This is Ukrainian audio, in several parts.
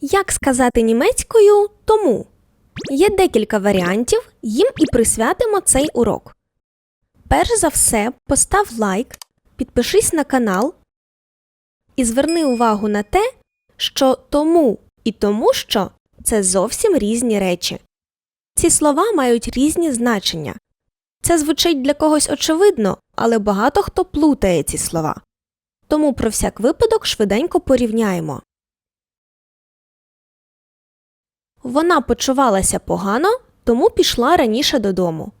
Як сказати німецькою тому? Є декілька варіантів, їм і присвятимо цей урок. Перш за все, постав лайк, підпишись на канал і зверни увагу на те, що тому і тому що це зовсім різні речі. Ці слова мають різні значення. Це звучить для когось очевидно, але багато хто плутає ці слова. Тому про всяк випадок швиденько порівняємо. Вона почувалася погано, тому пішла раніше додому.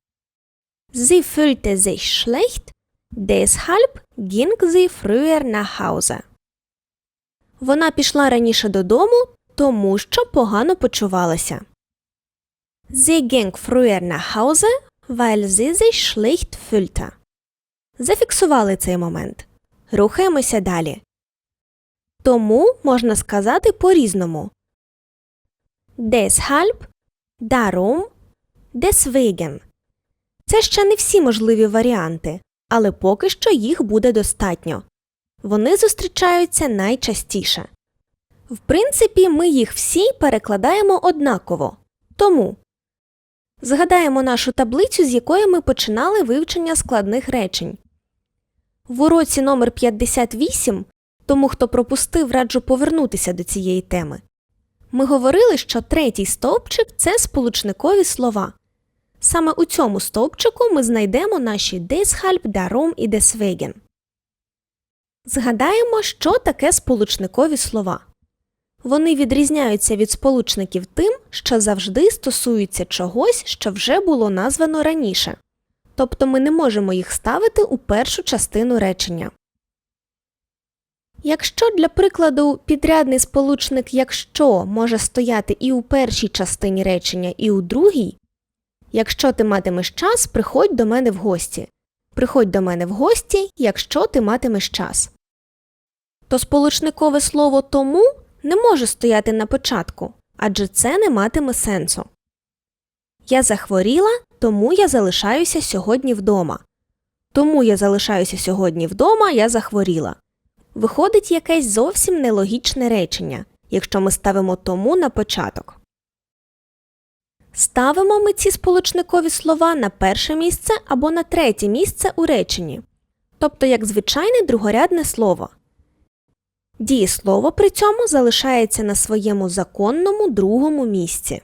Sie fühlte sich schlecht, deshalb ging sie früher nach Hause. Вона пішла раніше додому, тому що погано почувалася. Sie ging früher nach Hause, weil sie sich schlecht fühlte. Зафіксували цей момент. Рухаємося далі. Тому можна сказати по-різному. Deshalb, darum, deswegen. Це ще не всі можливі варіанти, але поки що їх буде достатньо. Вони зустрічаються найчастіше. В принципі, ми їх всі перекладаємо однаково. Тому згадаємо нашу таблицю, з якої ми починали вивчення складних речень. В уроці номер 58, тому хто пропустив, раджу повернутися до цієї теми. Ми говорили, що третій стовпчик це сполучникові слова. Саме у цьому стовпчику ми знайдемо наші deshalb, darum і deswegen. Згадаємо, що таке сполучникові слова. Вони відрізняються від сполучників тим, що завжди стосуються чогось, що вже було названо раніше. Тобто ми не можемо їх ставити у першу частину речення. Якщо для прикладу підрядний сполучник якщо може стояти і у першій частині речення, і у другій, якщо ти матимеш час, приходь до мене в гості. Приходь до мене в гості, якщо ти матимеш час. То сполучникове слово тому не може стояти на початку, адже це не матиме сенсу. Я захворіла, тому я залишаюся сьогодні вдома. Тому я залишаюся сьогодні вдома, я захворіла. Виходить якесь зовсім нелогічне речення, якщо ми ставимо тому на початок. Ставимо ми ці сполучникові слова на перше місце або на третє місце у реченні, тобто як звичайне другорядне слово. Дієслово при цьому залишається на своєму законному другому місці.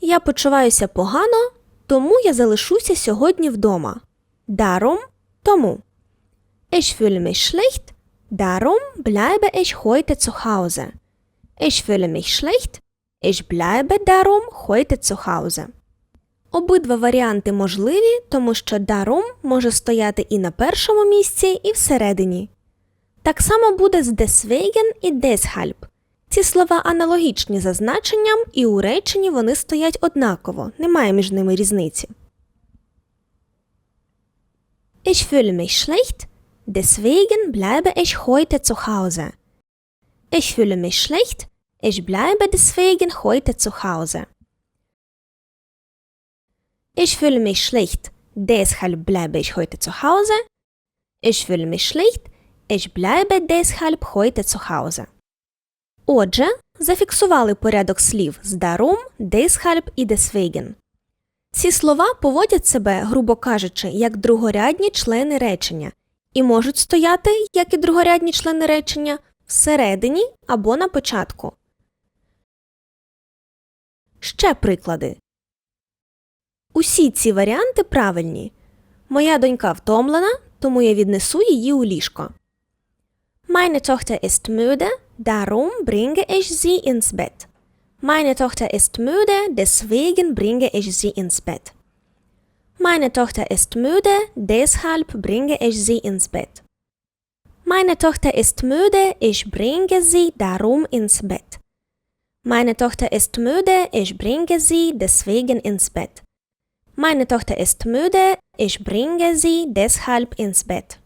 Я почуваюся погано, тому я залишуся сьогодні вдома. Darum – тому. Ich fühle mich schlecht, darum bleibe ich heute zu Hause. Ich fühle mich schlecht, ich bleibe darum heute zu Hause. Обидва варіанти можливі, тому що darum може стояти і на першому місці, і всередині. Так само буде з deswegen і deshalb. Ці слова аналогічні за значенням, і у реченні вони стоять однаково, немає між ними різниці. Ich fühle mich schlecht, deswegen bleibe ich heute zu Hause. Ich fühle mich schlecht, ich bleibe deswegen heute zu Hause. Ich fühle mich schlecht, deshalb bleibe ich heute zu Hause. Ich fühle mich schlecht, ich bleibe deshalb heute zu Hause. Отже, зафіксували порядок слів з darum, deshalb і deswegen. Ці слова поводять себе, грубо кажучи, як другорядні члени речення і можуть стояти, як і другорядні члени речення, всередині або на початку. Ще приклади. Усі ці варіанти правильні. Моя донька втомлена, тому я віднесу її у ліжко. Meine Tochter ist müde, darum bringe ich sie ins Bett. Meine Tochter ist müde, deswegen bringe ich sie ins Bett. Meine Tochter ist müde, deshalb bringe ich sie ins Bett. Meine Tochter ist müde, ich bringe sie darum ins Bett. Meine Tochter ist müde, ich bringe sie deswegen ins Bett. Meine Tochter ist müde, ich bringe sie deshalb ins Bett.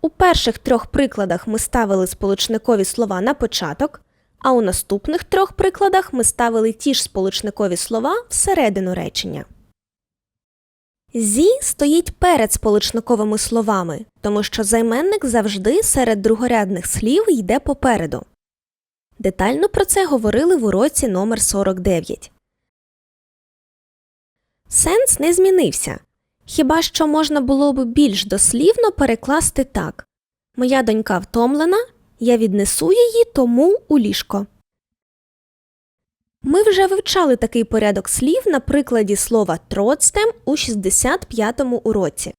У перших трьох прикладах ми ставили сполучникові слова на початок, а у наступних трьох прикладах ми ставили ті ж сполучникові слова всередину речення. Зі стоїть перед сполучниковими словами, тому що займенник завжди серед другорядних слів йде попереду. Детально про це говорили в уроці номер 49. Сенс не змінився. Хіба що можна було б більш дослівно перекласти так Моя донька втомлена, я віднесу її тому у ліжко. Ми вже вивчали такий порядок слів на прикладі слова тротстем у 65-му уроці.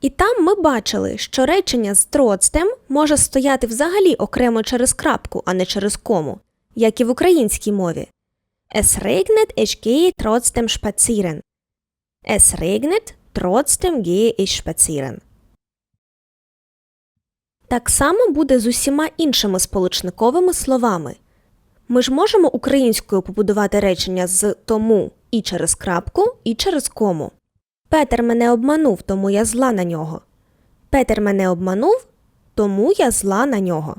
І там ми бачили, що речення з тротстем може стояти взагалі окремо через крапку, а не через кому, як і в українській мові. Es regnet, ich gehe trotzdem spazieren. Es regnet, trotzdem gehe ich spazieren. Так само буде з усіма іншими сполучниковими словами. Ми ж можемо українською побудувати речення з тому і через крапку, і через кому. Петер мене обманув, тому я зла на нього. Петер мене обманув, тому я зла на нього.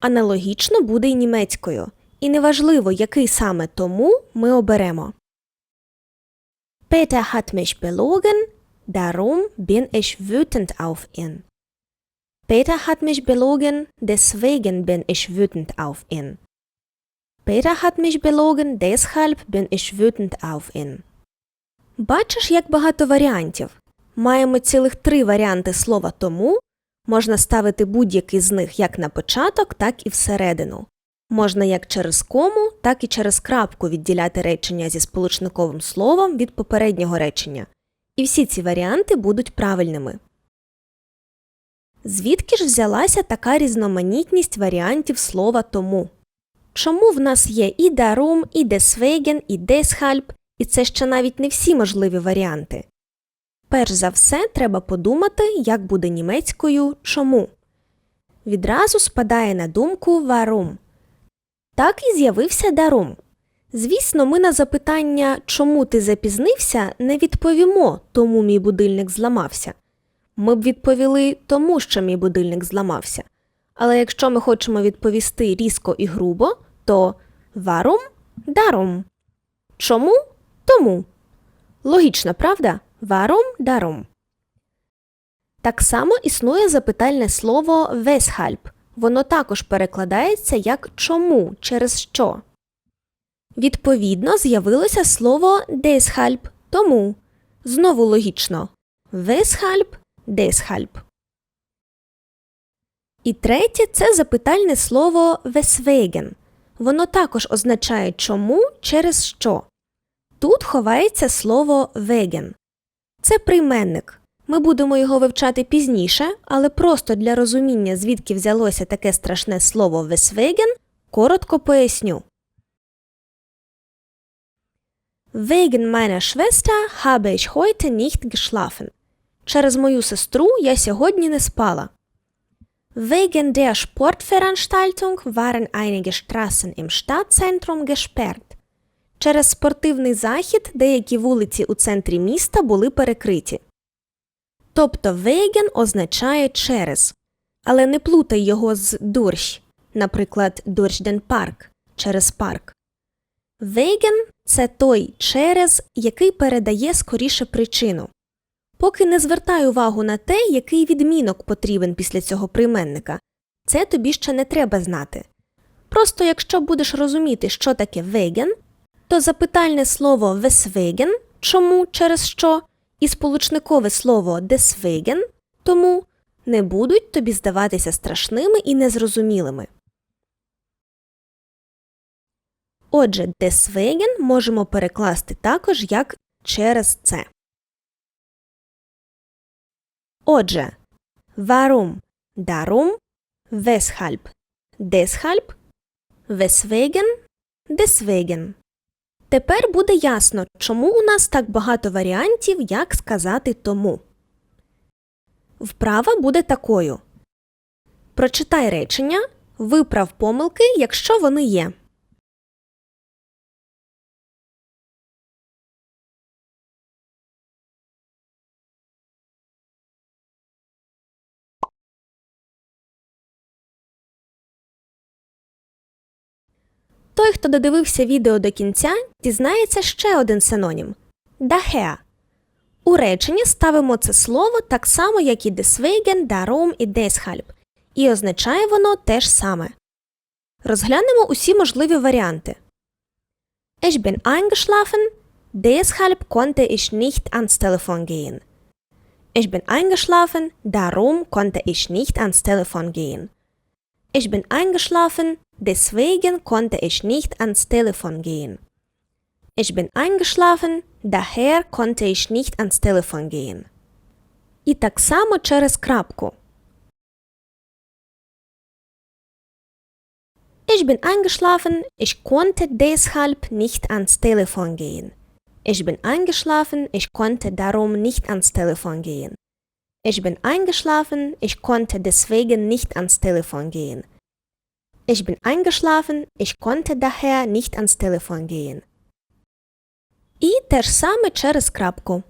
Аналогічно буде й німецькою, і неважливо, який саме тому ми оберемо. Peter hat mich belogen, darum bin ich wütend auf ihn. Peter hat mich belogen, deswegen bin ich wütend auf ihn. Peter hat mich belogen, deshalb bin ich wütend auf ihn. Бачиш, як багато варіантів. Маємо цілих три варіанти слова тому. Можна ставити будь-який з них як на початок, так і всередину. Можна як через кому, так і через крапку відділяти речення зі сполучниковим словом від попереднього речення. І всі ці варіанти будуть правильними. Звідки ж взялася така різноманітність варіантів слова тому? Чому в нас є і darum, і deswegen, і deshalb, і це ще навіть не всі можливі варіанти? Перш за все, треба подумати, як буде німецькою чому. Відразу спадає на думку warum. Так і з'явився darum. Звісно, ми на запитання, чому ти запізнився, не відповімо, тому мій будильник зламався. Ми б відповіли тому, що мій будильник зламався. Але якщо ми хочемо відповісти різко і грубо, то варум дарум. Чому? Тому. Логічно, правда? Варум дарум. Так само існує запитальне слово weshalb. Воно також перекладається як чому через що. Відповідно, з'явилося слово deshalb тому. Знову логічно. Weshalb deshalb. І третє це запитальне слово weswegen. Воно також означає чому через що. Тут ховається слово wegen. Це прийменник. Ми будемо його вивчати пізніше, але просто для розуміння, звідки взялося таке страшне слово weswegen, коротко поясню. Wegen meiner Schwester habe ich heute nicht geschlafen. Через мою сестру я сьогодні не спала. Wegen der Sportveranstaltung waren einige Straßen im Stadtzentrum gesperrt. Через спортивний захід деякі вулиці у центрі міста були перекриті. Тобто wegen означає через. Але не плутай його з durch, наприклад, den Park – через парк. Wegen – це той через, який передає скоріше причину. Поки не звертай увагу на те, який відмінок потрібен після цього прийменника. Це тобі ще не треба знати. Просто якщо будеш розуміти, що таке веген, то запитальне слово weswegen – чому через що, і сполучникове слово deswegen – тому не будуть тобі здаватися страшними і незрозумілими. Отже, deswegen можемо перекласти також як через це. Отже, warum – darum, weshalb – deshalb, weswegen – deswegen. Тепер буде ясно, чому у нас так багато варіантів, як сказати тому. Вправа буде такою. Прочитай речення, виправ помилки, якщо вони є. Той, хто додивився відео до кінця, дізнається ще один синонім daher. У реченні ставимо це слово так само, як і deswegen, darum і deshalb, і означає воно те ж саме. Розглянемо усі можливі варіанти. Ich bin eingeschlafen, deshalb konnte ich nicht ans Telefon gehen. Ich bin eingeschlafen, darum konnte ich nicht ans Telefon gehen. Ich bin eingeschlafen, deswegen konnte ich nicht ans Telefon gehen. Ich bin eingeschlafen, daher konnte ich nicht ans Telefon gehen. І так само через крапку. Ich bin eingeschlafen, ich konnte deshalb nicht ans Telefon gehen. Ich bin eingeschlafen, ich konnte darum nicht ans Telefon gehen. Ich bin eingeschlafen, ich konnte deswegen nicht ans Telefon gehen. Ich bin eingeschlafen, ich konnte daher nicht ans Telefon gehen. І те ж саме через крапку.